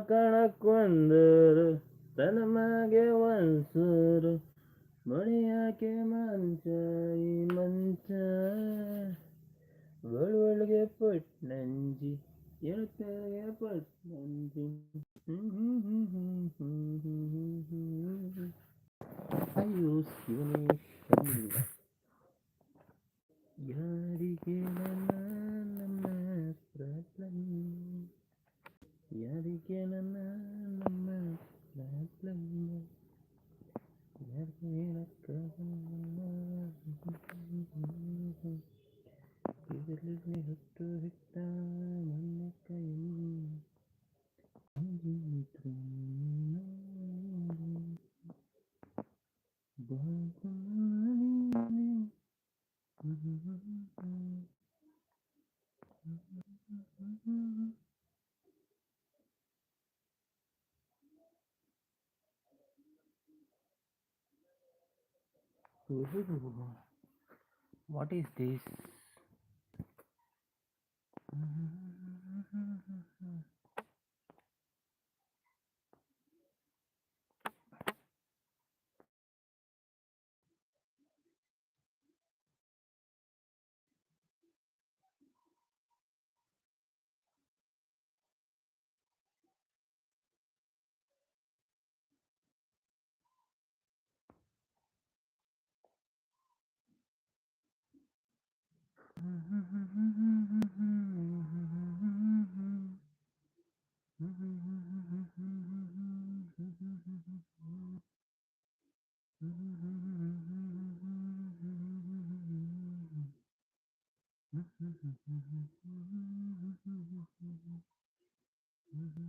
ಕಣಕೊಂದರು ಇದರಲ್ಲಿ ಹುಟ್ಟು ಹಿಟ್ಟ ನನ್ನ ಕೈ ಅಂಜಿತು What is this? Mm-hmm. Mm-hmm.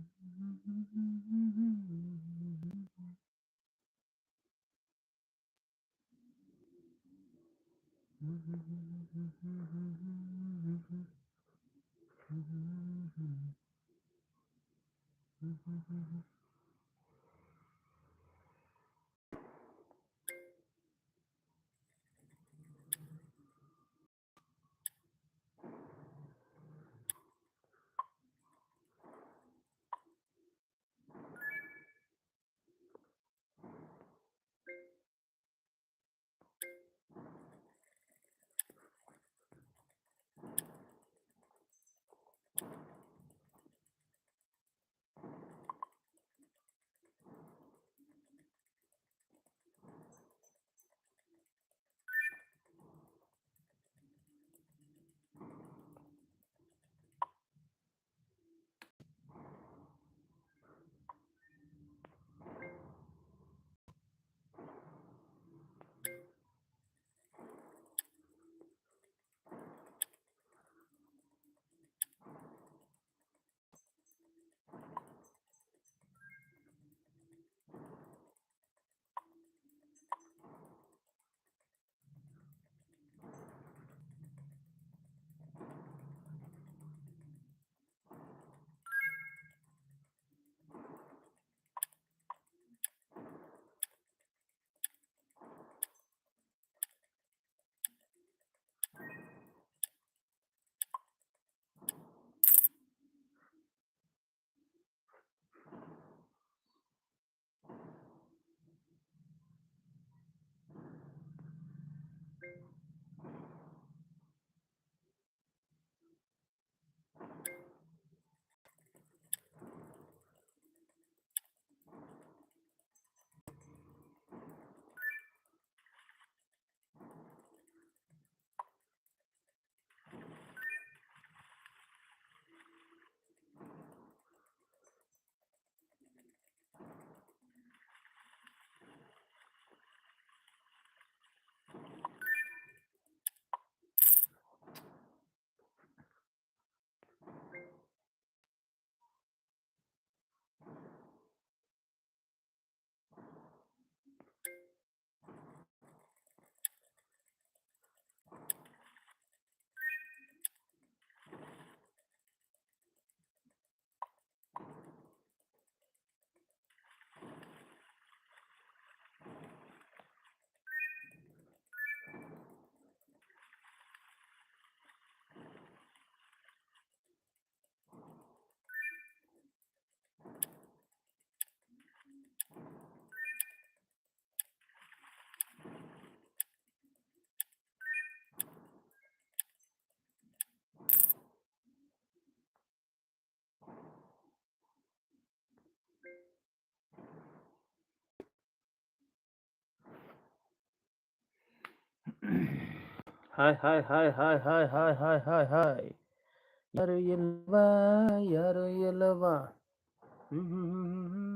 hi hi hi hi hi hi hi hi hi ಯಾರು ಇಲ್ವಾ ಯಾರು ಇಲ್ಲವಾ ಹ್ಮ್ ಹ್ಮ್ ಹ್ಮ್ ಹ್ಮ್ ಹ್ಮ್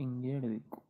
ഇന്ത്യ എടുക്കും.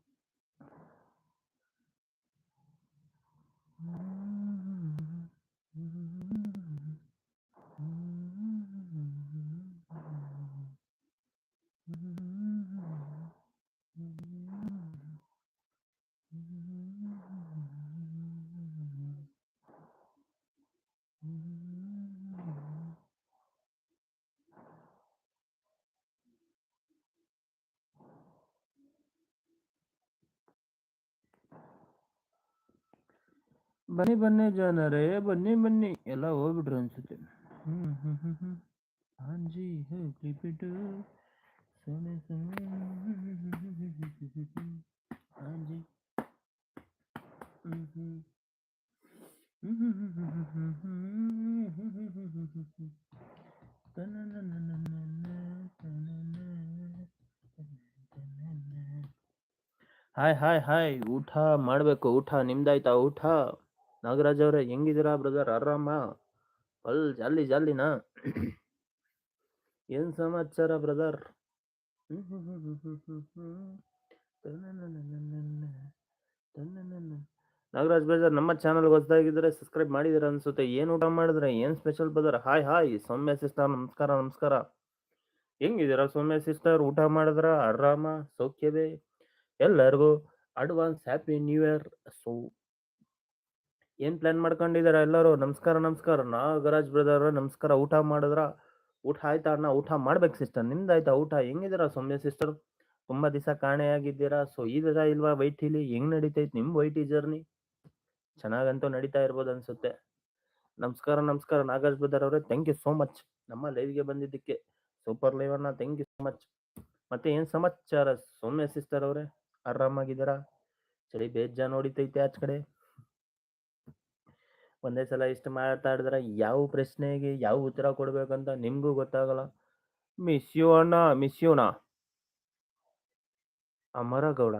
बनी बने जानारे बनी बनी एला हो बिटर अनसुते हम्म हम्म हम्म हाँ जी है क्लिपिट सुने सुने हाँ जी हाय हाय हाय उठा उठा निम्दायता उठा ನಾಗರಾಜ್ ಅವರೇ, ಹೆಂಗಿದ್ದೀರಾ ಬ್ರದರ್ ಆರಾಮ? ಅಲ್ಲಿ ಜಾಲಿ ಜಾಲಿನಾ? ಏನ್ ಸಮಾಚಾರ ಬ್ರದರ್ ನಾಗರಾಜ್ ಬ್ರದರ್ ನಮ್ಮ ಚಾನಲ್ ಹೊಸದಾಗಿದ್ರೆ ಸಬ್ಸ್ಕ್ರೈಬ್ ಮಾಡಿದಿರ ಅನ್ಸುತ್ತೆ. ಏನ್ ಊಟ ಮಾಡಿದ್ರೆ? ಏನ್ special brother hi hi Soumya sister ನಮಸ್ಕಾರ ನಮಸ್ಕಾರ. ಹೆಂಗಿದ್ದೀರಾ ಸೌಮ್ಯ ಸಿಸ್ಟರ್ ಊಟ ಮಾಡಿದ್ರ? ಆರಾಮ? ಸೌಖ್ಯವೇ? ಎಲ್ಲರಿಗೂ advance happy new year so ಏನ್ ಪ್ಲಾನ್ ಮಾಡ್ಕೊಂಡಿದಾರ ಎಲ್ಲರೂ? ನಮಸ್ಕಾರ ನಮಸ್ಕಾರ. ನಾಗರಾಜ್ ಬ್ರದರ್ ನಮಸ್ಕಾರ. ಊಟ ಮಾಡಿದ್ರ? ಊಟ ಆಯ್ತಾ ಅಣ್ಣ? ಊಟ ಮಾಡ್ಬೇಕು ಸಿಸ್ಟರ್ ನಿಮ್ದಾಯ್ತಾ ಊಟ? ಹೆಂಗಿದ್ದೀರಾ ಸೌಮ್ಯ ಸಿಸ್ಟರ್ ತುಂಬಾ ದಿವಸ ಕಾಣೆಯಾಗಿದ್ದೀರಾ? ಸೊ ಈ ಇಲ್ವಾ ವೈಟ್ ಇಲ್ಲಿ ಹೆಂಗ್ ನಡೀತೈತೆ ನಿಮ್ ವೈಟ್ ಜರ್ನಿ ಚೆನ್ನಾಗಂತೂ ನಡೀತಾ ಇರ್ಬೋದು ಅನ್ಸುತ್ತೆ. ನಮಸ್ಕಾರ ನಮಸ್ಕಾರ. ನಾಗರಾಜ್ ಬ್ರದರ್ ಅವರೇ ಥ್ಯಾಂಕ್ ಯು ಸೋ ಮಚ್ ನಮ್ಮ ಲೈವ್ಗೆ ಬಂದಿದ್ದಕ್ಕೆ ಸೂಪರ್ ಲೈವ್ ಅನ್ನ ಥ್ಯಾಂಕ್ ಯು ಸೋ ಮಚ್ ಮತ್ತೆ ಏನ್ ಸಮಾಚಾರ ಸೌಮ್ಯ ಸಿಸ್ಟರ್ ಅವರೇ? ಆರಾಮಾಗಿದ್ದೀರಾ? ಚಳಿ ಬೇಜಾನ್ ನೋಡಿತೈತೆ ಆಚ ಕಡೆ? ಒಂದೇ ಸಲ ಇಷ್ಟು ಮಾತಾಡಿದ್ರೆ ಯಾವ ಪ್ರಶ್ನೆಗೆ ಯಾವ ಉತ್ತರ ಕೊಡ್ಬೇಕಂತ ನಿಮ್ಗೂ ಗೊತ್ತಾಗಲ್ಲ. ಮಿಸ್ ಯು ಅಣ್ಣ ಮಿಸ್ ಯುಣ ಅಮರಗೌಡ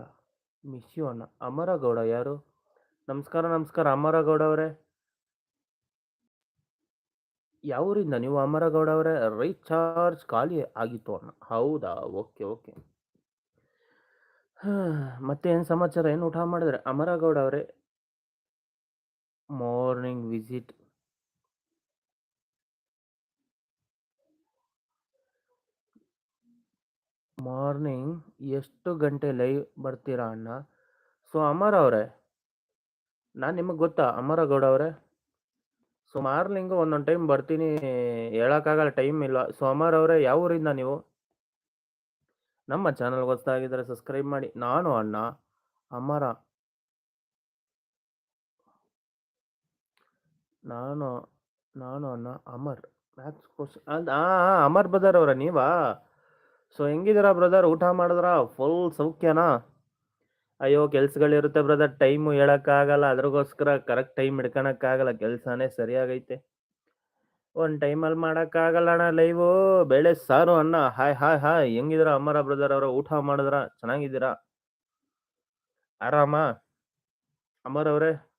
ಮಿಸ್ ಯು ಅಣ್ಣ. ಅಮರಗೌಡ ಯಾರು? ನಮಸ್ಕಾರ ನಮಸ್ಕಾರ, ಅಮರಗೌಡ ಅವರೇ. ಯಾವರಿಂದ? ನೀವು ಅಮರಗೌಡ ಅವರೇ? ರೀಚಾರ್ಜ್ ಖಾಲಿ ಆಗಿತ್ತು ಅಣ್ಣ. ಹೌದಾ? Okay okay. ಮತ್ತೆ ಏನು ಸಮಾಚಾರ? ಏನು ಊಟ ಮಾಡಿದ್ರೆ? ಅಮರಗೌಡ ಅವರೇ. ಮಾರ್ನಿಂಗ್ ವಿಸಿಟ್ ಮಾರ್ನಿಂಗ್ ಎಷ್ಟು ಗಂಟೆ ಲೈವ್ ಬರ್ತೀರಾ ಅಣ್ಣ? ಸೊ ಅಮರ್ ಅವರೇ, ನಾನು ನಿಮಗೆ ಗೊತ್ತಾ, ಅಮರಗೌಡ ಅವರೇ? ಸೊ ಮಾರ್ನಿಂಗ್ ಒಂದೊಂದು ಟೈಮ್ ಬರ್ತೀನಿ, ಹೇಳೋಕ್ಕಾಗಲ್ಲ ಟೈಮ್ ಇಲ್ಲ. ಸೊ ಅಮರ್ ಅವರೇ, ಯಾವ ಊರಿಂದ ನೀವು? ನಮ್ಮ ಚಾನಲ್ ಗೊತ್ತಾಗಿದ್ರೆ ಸಬ್ಸ್ಕ್ರೈಬ್ ಮಾಡಿ. ನಾನು ಅಣ್ಣ, ಅಮರ. ನಾನು ನಾನು ಅಣ್ಣ ಅಮರ್. ಮ್ಯಾಥ್ಸ್ ಕೋರ್ಸ್ ಅದು ಹಾಂ ಅಮರ್ ಬ್ರದರ್ ಅವರ ನೀವಾ? ಸೊ ಹೆಂಗಿದ್ದೀರಾ ಬ್ರದರ್ ಊಟ ಮಾಡಿದ್ರ? ಫುಲ್ ಸೌಖ್ಯನಾ? ಅಯ್ಯೋ, ಕೆಲ್ಸಗಳಿರುತ್ತೆ ಬ್ರದರ್ ಟೈಮು ಹೇಳೋಕ್ಕಾಗಲ್ಲ. ಅದ್ರಗೋಸ್ಕರ ಕರೆಕ್ಟ್ ಟೈಮ್ ಹಿಡ್ಕೊಳಕ್ಕಾಗಲ್ಲ ಕೆಲಸನೇ ಸರಿಯಾಗೈತೆ. ಒಂದು ಟೈಮಲ್ಲಿ ಮಾಡೋಕ್ಕಾಗಲ್ಲ ಅಣ್ಣ ಲೈವು ಬೇಳೆ ಸಾರು ಅಣ್ಣ ಹಾಯ್ ಹಾಯ್ ಹಾಯ್ ಹೆಂಗಿದ್ದೀರಾ ಅಮರ ಬ್ರದರ್ ಅವರ? ಊಟ ಮಾಡಿದ್ರ? ಚೆನ್ನಾಗಿದ್ದೀರಾ? ಆರಾಮ? ಅಮರ್ ಅವರೇ?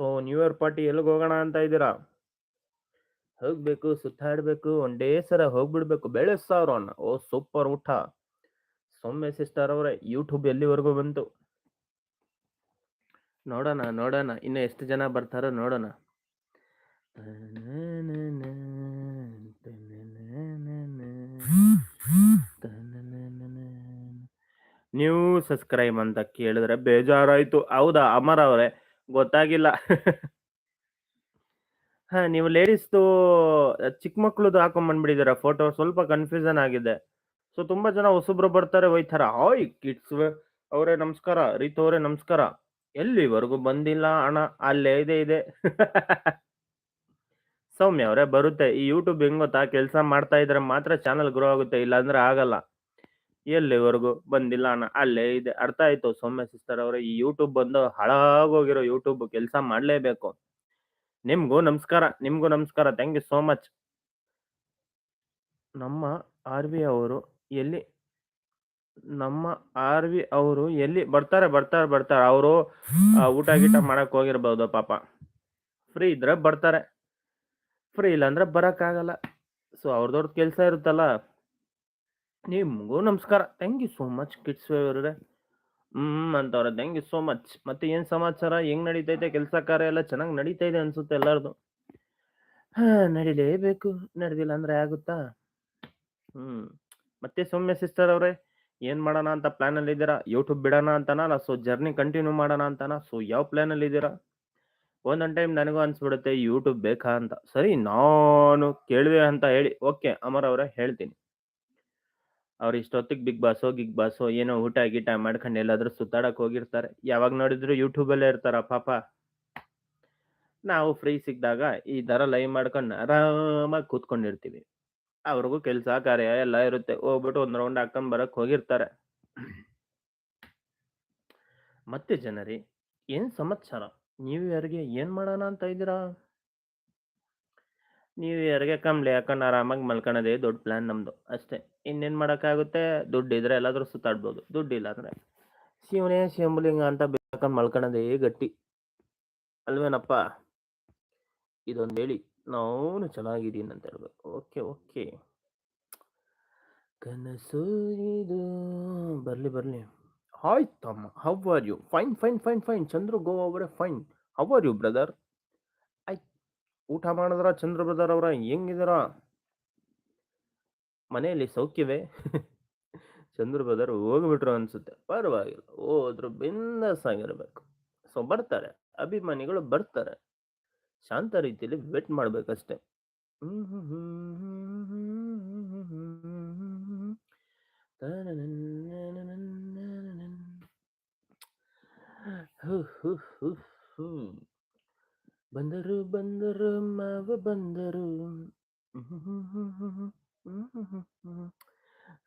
ಸೊ ನ್ಯೂ ಇಯರ್ ಪಾರ್ಟಿ ಎಲ್ಲಿಗೆ ಹೋಗೋಣ ಅಂತ ಇದ್ದೀರಾ? ಹೋಗ್ಬೇಕು, ಸುತ್ತಾಡ್ಬೇಕು, ಒಂದೇ ಸರ ಹೋಗ್ಬಿಡ್ಬೇಕು. ಬೆಳೆ ಅಣ್ಣ ಓ ಸೂಪರ್ ಊಟ. ಸೌಮ್ಯ ಸಿಸ್ಟರ್ ಅವರೇ ಯೂಟ್ಯೂಬ್ ಎಲ್ಲಿವರೆಗೂ ಬಂತು? ನೋಡೋಣ ನೋಡೋಣ. ಇನ್ನು ಎಷ್ಟು ಜನ ಬರ್ತಾರೋ ನೋಡೋಣ. ನ್ಯೂ ಸಬ್ಸ್ಕ್ರೈಬ್ ಅಂತ ಕೇಳಿದ್ರೆ ಬೇಜಾರಾಯ್ತು. ಹೌದಾ, ಅಮರ್ ಅವರೇ? ಗೊತ್ತಾಗಿಲ್ಲ. ಹಾ, ನೀವು ಲೇಡೀಸ್ದು ಚಿಕ್ಕ ಮಕ್ಳದ್ದು ಹಾಕೊಂಡ್ ಬಂದ್ಬಿಟ್ಟಿದ್ದೀರಾ ಫೋಟೋ? ಸ್ವಲ್ಪ ಕನ್ಫ್ಯೂಷನ್ ಆಗಿದೆ. ಸೊ, ತುಂಬಾ ಜನ ಹೊಸಬ್ರು ಬರ್ತಾರೆ, ಹೋಯ್ತಾರ? ಹಾಯ್ ಕಿಡ್ಸ್ ಅವರೇ ನಮಸ್ಕಾರ, ರೀತು ಅವರೇ ನಮಸ್ಕಾರ. ಎಲ್ಲಿವರೆಗೂ ಬಂದಿಲ್ಲ, ಅಣ್ಣ, ಅಲ್ಲೇ ಇದೆ ಇದೆ. ಸೌಮ್ಯ ಅವರೇ ಬರುತ್ತೆ. ಈ ಯೂಟ್ಯೂಬ್ ಹೆಂಗ್ ಗೊತ್ತಾ? ಕೆಲಸ ಮಾಡ್ತಾ ಇದ್ರೆ ಮಾತ್ರ ಚಾನಲ್ ಗ್ರೋ ಆಗುತ್ತೆ, ಇಲ್ಲಾಂದ್ರೆ ಆಗಲ್ಲ. ಎಲ್ಲಿವರೆಗೂ ಬಂದಿಲ್ಲ ಅಣ್ಣ. ಅಲ್ಲೇ ಇದೆ. ಅರ್ಥ ಆಯ್ತು ಸೌಮ್ಯ ಸಿಸ್ಟರ್ ಅವರೇ, ಈ ಯೂಟ್ಯೂಬ್ ಬಂದು ಹಾಳಾಗೋಗಿರೋ ಯೂಟ್ಯೂಬ್ ಕೆಲಸ ಮಾಡಲೇಬೇಕು. ನಿಮ್ಗೂ ನಮಸ್ಕಾರ ನಿಮ್ಗೂ ನಮಸ್ಕಾರ. ಥ್ಯಾಂಕ್ ಯು ಸೋ ಮಚ್ ನಮ್ಮ ಆರ್ ಅವರು ಎಲ್ಲಿ, ನಮ್ಮ ಆರ್ ವಿ ಅವರು ಎಲ್ಲಿ ಬರ್ತಾರೆ ಬರ್ತಾರೆ ಬರ್ತಾರೆ. ಅವರು ಊಟ ಗೀಟ ಮಾಡಕ್ ಹೋಗಿರ್ಬೋದು ಪಾಪ. ಫ್ರೀ ಇದ್ರೆ ಬರ್ತಾರೆ. ಫ್ರೀ ಇಲ್ಲ ಅಂದ್ರೆ ಬರಕ್ಕಾಗಲ್ಲ. ಸೊ ಅವ್ರದವ್ರದ್ದು ಕೆಲಸ ಇರುತ್ತಲ್ಲ. ನಿಮ್ಗೂ ನಮಸ್ಕಾರ. Thank you so much kids ಅವರೇ. ಹ್ಮ್, ಅಂತವ್ರೆ ಥ್ಯಾಂಕ್ ಯು ಸೋ ಮಚ್ ಮತ್ತೆ ಏನ್ ಸಮಾಚಾರ? ಹೆಂಗ್ ನಡೀತೈತೆ ಕೆಲಸ ಕಾರ್ಯ ಎಲ್ಲ? ಚೆನ್ನಾಗಿ ನಡೀತಾ ಇದೆ ಅನ್ಸುತ್ತೆ ಎಲ್ಲಾರ್ದು. ಹಾ, ನಡಿಲೇಬೇಕು. ನಡೆದಿಲ್ಲ ಅಂದ್ರೆ ಆಗುತ್ತಾ? ಹ್ಮ್. ಮತ್ತೆ ಸೌಮ್ಯ ಸಿಸ್ಟರ್ ಅವ್ರೆ, ಏನ್ ಮಾಡೋಣ ಅಂತ ಪ್ಲಾನ್ ಅಲ್ಲಿ ಇದ್ದೀರಾ? ಯೂಟ್ಯೂಬ್ ಬಿಡೋಣ ಅಂತಾನ? ಅಲ್ಲ ಸೊ ಜರ್ನಿ ಕಂಟಿನ್ಯೂ ಮಾಡೋಣ ಅಂತಾನ? ಸೊ ಯಾವ ಪ್ಲಾನ್ ಅಲ್ಲಿ ಇದ್ದೀರಾ? ಒಂದೊಂದ್ ಟೈಮ್ ನನಗೂ ಅನ್ಸ್ಬಿಡುತ್ತೆ ಯೂಟ್ಯೂಬ್ ಬೇಕಾ ಅಂತ. ಸರಿ, ನಾನು ಕೇಳುವೆ ಅಂತ ಹೇಳಿ ಓಕೆ ಅಮರ್ ಅವರೇ, ಹೇಳ್ತೀನಿ. ಅವ್ರು ಇಷ್ಟೊತ್ತಿಗೆ ಬಿಗ್ ಬಾಸೋ ಗಿಗ್ ಬಾಸೋ ಏನೋ ಊಟ ಗೀಟ ಮಾಡ್ಕೊಂಡು ಎಲ್ಲಾದ್ರೂ ಸುತ್ತಾಡಕ್ ಹೋಗಿರ್ತಾರೆ. ಯಾವಾಗ ನೋಡಿದ್ರು ಯೂಟ್ಯೂಬ್ ಅಲ್ಲೇ ಇರ್ತಾರ ಪಾಪ. ನಾವು ಫ್ರೀ ಸಿಕ್ಕಿದಾಗ ಈ ದರ ಲೈವ್ ಮಾಡ್ಕೊಂಡು ಆರಾಮಾಗಿ ಕೂತ್ಕೊಂಡಿರ್ತೀವಿ. ಅವ್ರಿಗೂ ಕೆಲಸ, ಕಾರ್ಯ ಎಲ್ಲ ಇರುತ್ತೆ. ಹೋಗ್ಬಿಟ್ಟು ಒಂದ್ ರೌಂಡ್ ಹಾಕೊಂಡ್ ಬರಕ್ ಹೋಗಿರ್ತಾರೆ. ಮತ್ತೆ ಜನರಿ, ಏನ್ ಸಮಾಚಾರ? ನೀವು ಯಾರಿಗೆ ಏನ್ ಮಾಡೋಣ ಅಂತ ಇದ್ದೀರಾ? ನ್ಯೂ ಇಯರ್ಗೆ ಕಮ್ಲಿ, ಯಾಕಂದ್ರೆ ಆರಾಮಾಗಿ ಮಲ್ಕೊಳ್ಳೋದೇ ದೊಡ್ಡ ಪ್ಲ್ಯಾನ್ ನಮ್ಮದು ಅಷ್ಟೇ. ಇನ್ನೇನು ಮಾಡೋಕ್ಕಾಗುತ್ತೆ? ದುಡ್ಡು ಇದ್ರೆ ಎಲ್ಲಾದರೂ ಸುತ್ತಾಡ್ಬೋದು. ದುಡ್ಡು ಇಲ್ಲ ಅಂದರೆ. ಶಿವನೇ ಶಿವಲಿಂಗ ಅಂತ ಬೇಕಂದು ಮಲ್ಕೊಳೋದೇ ಗಟ್ಟಿ. ಅಲ್ವೇನಪ್ಪ? ಇದೊಂದು ಹೇಳಿ. ನಾವು ಚೆನ್ನಾಗಿದ್ದೀನಿ ಅಂತ ಹೇಳ್ಬೇಕು. ಓಕೆ ಓಕೆ ಕನಸು ಇದು. ಬರಲಿ ಬರಲಿ. ಹಾಯ್ ತಮ್ಮ. How are you fine fine fine fine Chandru Goa ಅವರೇ fine how are you brother ಊಟ ಮಾಡಿದ್ರ ಚಂದ್ರ ಬ್ರದರ್ ಅವರ ಹೆಂಗಿದಾರ? ಮನೆಯಲ್ಲಿ ಸೌಖ್ಯವೇ? ಚಂದ್ರ ಬ್ರದರ್ ಹೋಗ್ಬಿಟ್ರು ಅನ್ಸುತ್ತೆ. ಪರವಾಗಿಲ್ಲ. ಹೋದ್ರು ಬಿಂದಾಸ್ ಆಗಿರ್ಬೇಕು ಸೊ, ಬರ್ತಾರೆ. ಅಭಿಮಾನಿಗಳು ಬರ್ತಾರೆ. ಶಾಂತ ರೀತಿಯಲ್ಲಿ ವೇಟ್ ಮಾಡ್ಬೇಕಷ್ಟೇ. ಬಂದರು ಬಂದರು ಮಾವ ಬಂದರು.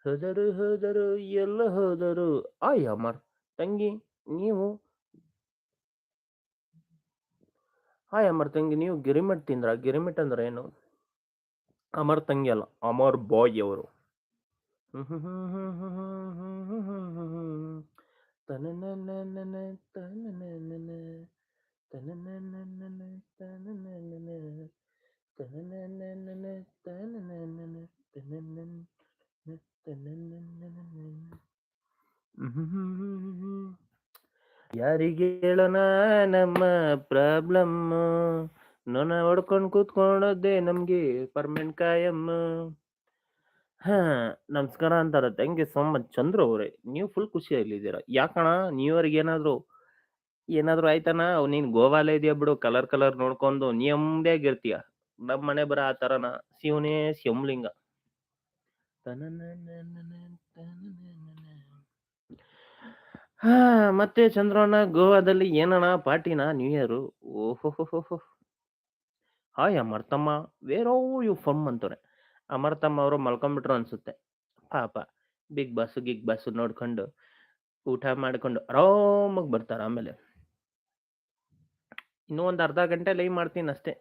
ಹೋದರು ಹೋದರು ಎಲ್ಲ ಹೋದರು. ಆಯ್ ಅಮರ್ ತಂಗಿ ನೀವು. ಹಾಯ್ ಅಮರ್ ತಂಗಿ ನೀವು ಗಿರಿಮಿಟ್ ತಿಂದ್ರ? ಗಿರಿಮಿಟ್ ಅಂದ್ರೆ ಏನು? ಅಮರ್ ತಂಗಿ ಅಲ್ಲ, ಅಮರ್ ಬಾಯ್ ಅವರು. ತನನನನನ ಯಾರಿಗೆ ಹೇಳೋಣ ನಮ್ಮ ಪ್ರಾಬ್ಲಮ್? ನೋನ ಹೊಡ್ಕೊಂಡು ಕೂತ್ಕೊಂಡೋದೆ ನಮ್ಗೆ ಪರ್ಮನೆಂಟ್ ಕಾಯಂ. ಹಾ, ನಮಸ್ಕಾರ ಅಂತಾರ thank you so much Chandru ಅವ್ರೆ. ನೀವು ಫುಲ್ ಖುಷಿಯಲ್ಲಿದ್ದೀರಾ. ಯಾಕಣ ನ್ಯೂ ಇಯರ್ಗೆ ಏನಾದ್ರು ಆಯ್ತಾನ? ನೀನ್ ಗೋವಾಲೇ ಇದೆಯಾ ಬಿಡು, ಕಲರ್ ಕಲರ್ ನೋಡ್ಕೊಂಡು ನೆಮ್ಮದಿಯಾಗಿರ್ತೀಯ ನಮ್ ಮನೆ ಬರ ಆ ಶಿವನೇ ಶಿವಲಿಂಗ ಹಾ, ಮತ್ತೆ ಚಂದ್ರಣ್ಣ, ಗೋವಾದಲ್ಲಿ ಏನಣ್ಣ ಪಾರ್ಟಿನ ನ್ಯೂ ಇಯರ್? ಓಹೋ ಹಾಯ್ ಅಮರ್ತಮ್ಮ. ವೇರೋ ಯು ಫಮ್ ಅಂತಾರೆ ಅಮರ್ತಮ್ಮ ಅವರು ಮಲ್ಕೊಂಡ್ಬಿಟ್ರು ಅನ್ಸುತ್ತೆ. ಪಾಪ. ಬಿಗ್ ಬಾಸ್, ಗಿಗ್ ಬಾಸ್ ನೋಡ್ಕೊಂಡು ಊಟ ಮಾಡ್ಕೊಂಡು ಆರಾಮಾಗಿ ಬರ್ತಾರೆ ಆಮೇಲೆ. ಇನ್ನೂ ಒಂದು ಅರ್ಧ ಗಂಟೆ ಲೈವ್ ಮಾಡ್ತೀನಿ ಅಷ್ಟೇ.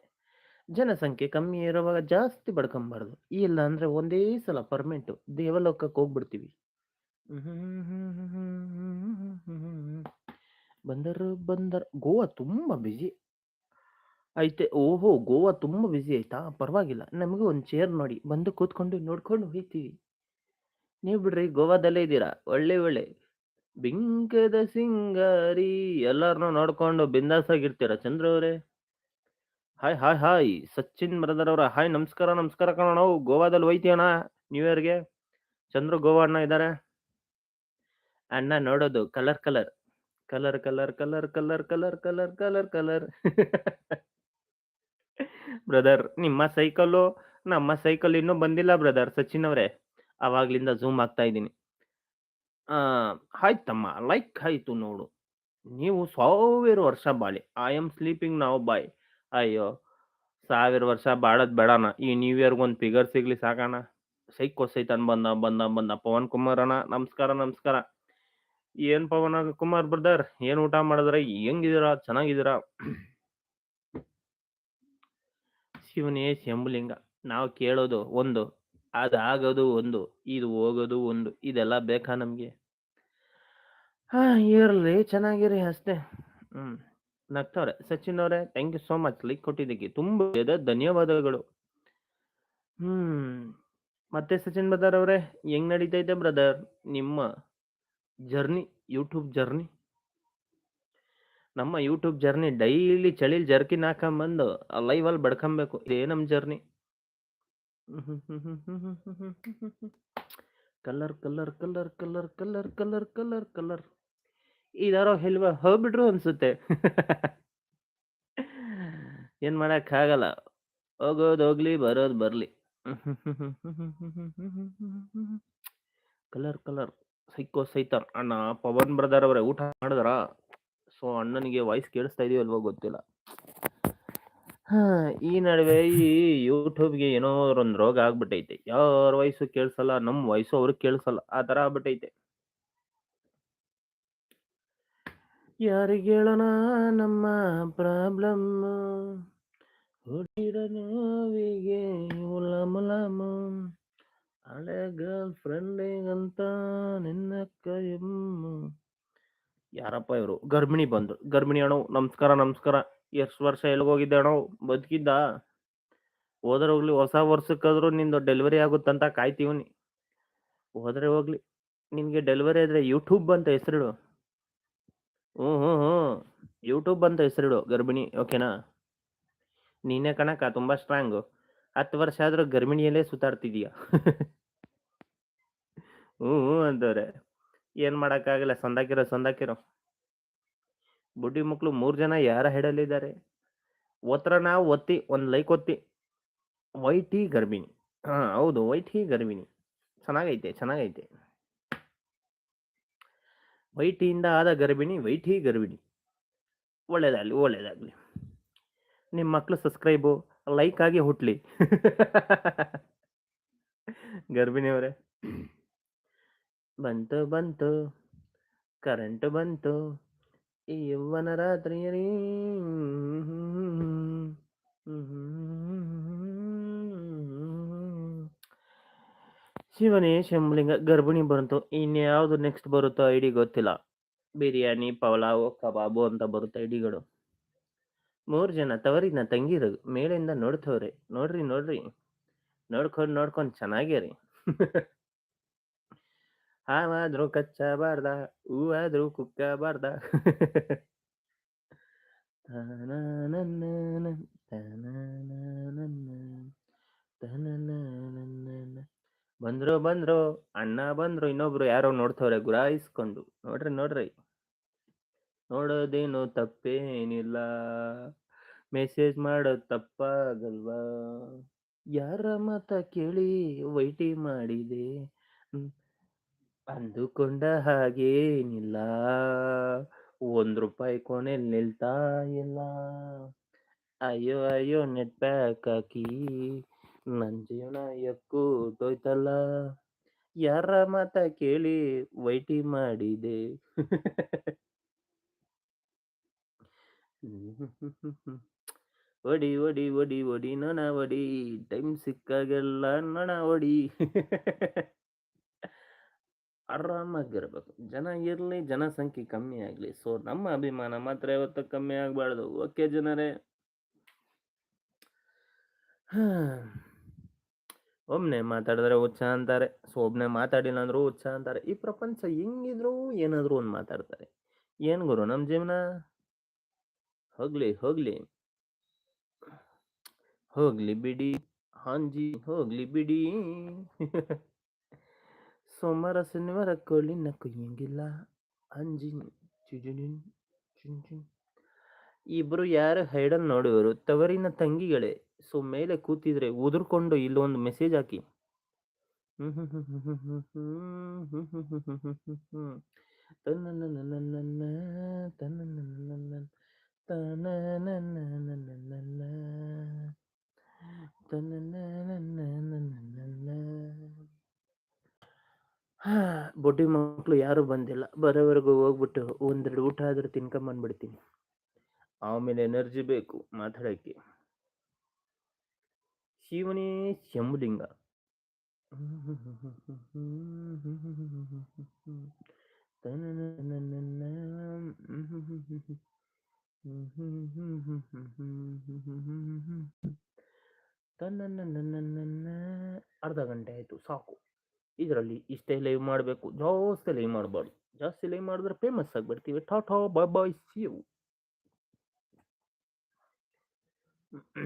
ಜನಸಂಖ್ಯೆ ಕಮ್ಮಿ ಇರುವಾಗ ಜಾಸ್ತಿ ಬಡ್ಕೊಂಬಾರ್ದು. ಇಲ್ಲ ಅಂದ್ರೆ ಒಂದೇ ಸಲ ಪರ್ಮೆಂಟು ದೇವಲೋಕಕ್ಕೆ ಹೋಗ್ಬಿಡ್ತೀವಿ. ಬಂದರು ಬಂದರು. ಗೋವಾ ತುಂಬ ಬಿಜಿ ಐತೆ, ಓಹೋ, ಗೋವಾ ತುಂಬ ಬಿಜಿ ಆಯ್ತಾ? ಪರವಾಗಿಲ್ಲ. ನಮಗೆ ಒಂದು ಚೇರ್ ನೋಡಿ. ಬಂದು ಕೂತ್ಕೊಂಡು ನೋಡ್ಕೊಂಡು ಹೋಗ್ತೀವಿ ನೀವು ಬಿಡ್ರಿ, ಗೋವಾದಲ್ಲೇ ಇದ್ದೀರಾ? ಒಳ್ಳೆ ಒಳ್ಳೆ. ಬಿಂಕದ ಸಿಂಗಾರಿ ಎಲ್ಲಾರನ್ನೂ ನೋಡ್ಕೊಂಡು ಬಿಂದಾಸ್ ಆಗಿರ್ತೀರಾ ಚಂದ್ರ ಅವರೇ? Hi hi hi, Sachin brother ಅವರ, ಹಾಯ್, ನಮಸ್ಕಾರ ನಮಸ್ಕಾರ ಕಣ ನಾವು ಗೋವಾದಲ್ಲಿ ಹೋಯ್ತೀವಣ ನ್ಯೂ ಇಯರ್ಗೆ ಚಂದ್ರ ಗೋವಾ ಅಣ್ಣ ಇದ್ದಾರೆ ಅಣ್ಣ ನೋಡೋದು colour colour. Colour colour colour colour colour colour colour colour. Brother, ನಿಮ್ಮ ಸೈಕಲ್ಲು, ನಮ್ಮ ಸೈಕಲ್ ಇನ್ನೂ ಬಂದಿಲ್ಲ ಬ್ರದರ್, ಸಚಿನ್ ಅವರೇ. ಅವಾಗ್ಲಿಂದ ಝೂಮ್ ಆಗ್ತಾ ಇದ್ದೀನಿ. ಆ, ಆಯ್ತಮ್ಮ ಲೈಕ್ ಆಯ್ತು ನೋಡು. ನೀವು ಸಾವಿರ ವರ್ಷ ಬಾಳಿ. ಐ ಆಮ್ ಸ್ಲೀಪಿಂಗ್ ನಾವು ಬಾಯ್ ಅಯ್ಯೋ, ಸಾವಿರ ವರ್ಷ ಬಾಳದ್ ಬೇಡಣ ಈ ನ್ಯೂ ಇಯರ್‌ಗೊಂದು ಫಿಗರ್ ಸಿಗ್ಲಿ ಸಾಕಣ ಸೈಕೋ ಸೈತಾನ್ ಬಂದ ಬಂದ ಬಂದ ಪವನ್ ಕುಮಾರ್ ಅಣ್ಣ. ನಮಸ್ಕಾರ ನಮಸ್ಕಾರ. ಏನ್ ಪವನ ಕುಮಾರ್ ಬ್ರದರ್ ಏನ್ ಊಟ ಮಾಡಿದ್ರೆ? ಹೆಂಗಿದೀರ ಚೆನ್ನಾಗಿದ್ದೀರಾ? ಶಿವನೇ, ಶಂಭುಲಿಂಗ. ನಾವು ಕೇಳೋದು ಒಂದು ಅದಾಗೋದು ಒಂದು, ಇದು ಹೋಗೋದು ಒಂದು, ಇದೆಲ್ಲ ಬೇಕಾ ನಮಗೆ? ಹಾ, ಇರಲಿ, ಚೆನ್ನಾಗಿರಿ ಅಷ್ಟೇ. ಹ್ಮ್ ನಗ್ತವ್ರೆ ಸಚಿನ್ ಅವರೇ thank you so much like ಕೊಟ್ಟಿದ್ದಕ್ಕೆ. ತುಂಬ ಧನ್ಯವಾದಗಳು. ಹ್ಮ್, ಮತ್ತೆ ಸಚಿನ್ ಬ್ರದರ್ ಅವರೇ, ಹೆಂಗ್ ನಡೀತೈತೆ ಬ್ರದರ್ ನಿಮ್ಮ ಜರ್ನಿ ಯೂಟ್ಯೂಬ್ ಜರ್ನಿ? ನಮ್ಮ ಯೂಟ್ಯೂಬ್ ಜರ್ನಿ ಡೈಲಿ ಚಳಿಲಿ ಜರ್ಕಿನ್ ಹಾಕೊಂಬಂದು ಲೈವ್ ಅಲ್ಲಿ ಬಡ್ಕೊಂಬೇಕು, ಇದೇ ನಮ್ಮ journey. Colour colour colour colour colour colour colour colour ಇದಾರೋ ಹೆಲ್ವ ಹೋಗ್ಬಿಟ್ರು ಅನ್ಸುತ್ತೆ. ಏನ್ ಮಾಡಕ್ ಆಗಲ್ಲ. ಹೋಗೋದು ಹೋಗ್ಲಿ, ಬರೋದು ಬರ್ಲಿ. Colour colour. ಸೈಕೋ ಸೈತಾನ್. ಅಣ್ಣ, ಪವನ್ ಬ್ರದರ್ ಅವರೇ, ಊಟ ಮಾಡಿದ್ರ? ಸೊ ಅಣ್ಣನಿಗೆ ವಾಯ್ಸ್ ಕೇಳಿಸ್ತಾ ಇದೆಯೋ ಅಲ್ವೋ ಗೊತ್ತಿಲ್ಲ. ಹಾ, ಈ ನಡುವೆ ಈ ಯೂಟ್ಯೂಬ್ಗೆ ಏನೋ ಒಂದ್ ರೋಗ ಆಗ್ಬಿಟ್ಟೈತೆ. ಯಾರ ವಯಸ್ಸು ಕೇಳಿಸಲ್ಲ, ನಮ್ ವಯಸ್ಸು ಅವ್ರಿಗೆ ಕೇಳಿಸಲ್ಲ, ಆ ತರ ಆಗ್ಬಿಟ್ಟೈತೆ. ಯಾರಿಗೆ ಹೇಳೋಣ ನಮ್ಮ ಪ್ರಾಬ್ಲಮ್? ಹುಟ್ಟಿದ ನೋವಿಗೆ ಉಲಮಲಮ ಹಳೆ ಗರ್ಲ್ ಫ್ರೆಂಡಿಗಂತ ನಿನ್ನ ಕೈಮ್ಮು ಯಾರಪ್ಪ ಇವರು? ಗರ್ಭಿಣಿ ಬಂದ್ರು ಗರ್ಭಿಣಿ ಅಣ್ಣ, ನಮಸ್ಕಾರ ನಮಸ್ಕಾರ. ಎಷ್ಟು ವರ್ಷ ಎಲ್ಗೋಗಿದ್ದೆ ಅಣ್ಣ ಬದುಕಿದ್ದ. ಹೋದ್ರೆ ಹೋಗ್ಲಿ, ಹೊಸ ವರ್ಷಕ್ಕಾದ್ರೂ ನಿಂದು ಡೆಲಿವರಿ ಆಗುತ್ತಂತ ಕಾಯ್ತೀವನಿ. ಹೋದ್ರೆ ಹೋಗ್ಲಿ, ನಿನ್ಗೆ ಡೆಲಿವರಿ ಆದ್ರೆ ಯೂಟ್ಯೂಬ್ ಅಂತ ಹೆಸರಿಡು. ಹ್ಞೂ ಹ್ಞೂ ಹ್ಞೂ. ಯೂಟ್ಯೂಬ್ ಅಂತ ಹೆಸರಿಡು ಗರ್ಭಿಣಿ, ಓಕೆನಾ? ನೀನೇ ಕಣಕ ತುಂಬಾ ಸ್ಟ್ರಾಂಗು ಹತ್ತು ವರ್ಷ ಆದ್ರೂ ಗರ್ಭಿಣಿಯಲ್ಲೇ ಸುತ್ತಾಡ್ತಿದೀಯ. ಹ್ಞೂ ಹ್ಞೂ ಅಂತವ್ರೆ ಏನು ಮಾಡೋಕ್ಕಾಗಲ್ಲ, ಸಂದಾಕಿರೋ ಸಂದಾಕಿರೋ. ಬುಡ್ಡಿ ಮಕ್ಕಳು ಮೂರು ಜನ ಯಾರ ಹೆಡಲ್ಲಿದ್ದಾರೆ ಒತ್ತರ ನಾವು ಒತ್ತಿ, ಒಂದು ಲೈಕ್ ಒತ್ತಿ. ವೈಟಿ ಗರ್ಭಿಣಿ. ಹಾ, ಹೌದು, ವೈಟಿ ಗರ್ಭಿಣಿ. ಚೆನ್ನಾಗೈತೆ ಚೆನ್ನಾಗೈತೆ. ವೈಟಿಯಿಂದ ಆದ ಗರ್ಭಿಣಿ, ವೈಟಿ ಗರ್ಭಿಣಿ. ಒಳ್ಳೇದಾಗ್ಲಿ ಒಳ್ಳೇದಾಗ್ಲಿ. ನಿಮ್ಮ ಮಕ್ಳು ಸಬ್ಸ್ಕ್ರೈಬು ಲೈಕ್ ಆಗಿ ಹುಟ್ಲಿ. ಗರ್ಭಿಣಿಯವರೇ. ಬಂತು ಬಂತು. ಕರೆಂಟ್ ಬಂತು. ಯೌವನ ರಾತ್ರಿಯರಿ ಶಿವನೇ ಶಂಭುಲಿಂಗ ಗರ್ಭಿಣಿ ಬಂತು. ಇನ್ಯಾವುದು ನೆಕ್ಸ್ಟ್ ಬರುತ್ತೋ ಐಡಿ ಗೊತ್ತಿಲ್ಲ. ಬಿರಿಯಾನಿ, ಪಲಾವು, ಕಬಾಬು ಅಂತ ಬರುತ್ತೆ ಐಡಿಗಳು. ಮೂರು ಜನ ತವರಿದ್ನ ತಂಗಿರು ಮೇಲಿಂದ ನೋಡ್ತವ್ರಿ. ನೋಡ್ರಿ ನೋಡ್ರಿ. ನೋಡ್ಕೊಂಡು, ನೋಡ್ಕೊಂಡ್ ಚೆನ್ನಾಗಿರಿ ಹಾವಾದ್ರೂ ಕಚ್ಚಬಾರ್ದ ಹೂವಾದ್ರೂ ಕುಕ್ಕಬಾರ್ದ ಬಂದ್ರು ಬಂದ್ರು, ಅಣ್ಣ ಬಂದ್ರು, ಇನ್ನೊಬ್ರು ಯಾರೋ ನೋಡ್ತವ್ರೆ, ಗುರಾಯಿಸ್ಕೊಂಡು. ನೋಡ್ರಿ ನೋಡ್ರಿ. ನೋಡೋದೇನು ತಪ್ಪೇನಿಲ್ಲ. ಮೆಸೇಜ್ ಮಾಡೋ ತಪ್ಪಾಗಲ್ವಾ? ಯಾರ ಮಾತ ಕೇಳಿ ವೈಟಿ ಮಾಡಿದೆ. ಅಂದುಕೊಂಡ ಹಾಗೇನಿಲ್ಲ ಒಂದ್ ರೂಪಾಯಿ ಕೊನೆ ನಿಲ್ತಾ ಇಲ್ಲ. ಅಯ್ಯೋ ಅಯ್ಯೋ, ನೆಟ್ ಪ್ಯಾಕ್ ಹಾಕಿ. ನನ್ ಜೀವನ ಎಕ್ಕೂಟೋಯ್ತಲ್ಲ ಯಾರ ಮಾತ ಕೇಳಿ ವೈಟಿ ಮಾಡಿದೆ. ಒಡಿ ಒಡಿ ಒಡಿ ಒಡಿ, ನೊಣ, ಒಡಿ. ಟೈಮ್ ಸಿಕ್ಕಾಗೆಲ್ಲ ನೊಣ, ಒಡಿ. ಆರಾಮಾಗಿರ್ಬೇಕು. ಜನ ಇರಲಿ, ಜನಸಂಖ್ಯೆ ಕಮ್ಮಿ ಆಗಲಿ. ಸೊ ನಮ್ಮ ಅಭಿಮಾನ ಮಾತ್ರ ಇವತ್ತು ಕಮ್ಮಿ ಆಗಬಾರ್ದು. ಓಕೆ ಜನರೇ. ಹಾ. ಒಬ್ನೇ ಮಾತಾಡಿದ್ರೆ ಹುಚ್ಚ ಅಂತಾರೆ. ಸೊ ಒಬ್ನೇ ಮಾತಾಡಿಲ್ಲ ಅಂದ್ರು ಹುಚ್ಚ ಅಂತಾರೆ. ಈ ಪ್ರಪಂಚ ಹೆಂಗಿದ್ರು ಏನಾದ್ರು ಒಂದು ಮಾತಾಡ್ತಾರೆ. ಏನ್ ಗುರು ನಮ್ ಜೀವನ? ಹೋಗ್ಲಿ ಹೋಗ್ಲಿ. ಹೋಗ್ಲಿ ಬಿಡಿ, ಹಾಂಜಿ. ಹೋಗ್ಲಿ ಬಿಡಿ. ಸೋಮವಾರ ಶನಿವಾರ ಕೋಳಿನ ಕುಯ್ಯಂಗಿಲ್ಲ ಅಂಜಿ ಚುಜುನಿನ್ ಚುಂಚುನ್ ಇಬ್ರು ಯಾರು ಹೈಡನ್ ನೋಡುವರು? ತವರಿನ ತಂಗಿಗಳೇ ಸೊ ಮೇಲೆ ಕೂತಿದ್ರೆ ಉದುರ್ಕೊಂಡು ಇಲ್ಲೊಂದು ಮೆಸೇಜ್ ಹಾಕಿ. ತನನನನನನನ. ಹಾ, ಬೊಡ್ಡಿ ಮಕ್ಕಳು ಯಾರು ಬಂದಿಲ್ಲ. ಬರೋವರೆಗೂ ಹೋಗ್ಬಿಟ್ಟು ಒಂದೆರಡು ಊಟ ಆದ್ರೂ ತಿನ್ಕೊಂಬಂದ್ಬಿಡ್ತೀನಿ ಆಮೇಲೆ ಎನರ್ಜಿ ಬೇಕು ಮಾತಾಡಕ್ಕೆ ಶಿವನೇ ಶಂಭುಲಿಂಗ. ಅರ್ಧ ಗಂಟೆ ಆಯ್ತು ಸಾಕು ಇದರಲ್ಲಿ ಇಷ್ಟೇ ಲೈವ್ ಮಾಡಬೇಕು. ಜಾಸ್ತಿ ಲೈವ್ ಮಾಡಬಾರ್ದು. ಜಾಸ್ತಿ ಲೈವ್ ಮಾಡಿದ್ರೆ famous ಆಗಿಬಿಡ್ತೀವಿ. Tata, bye bye see you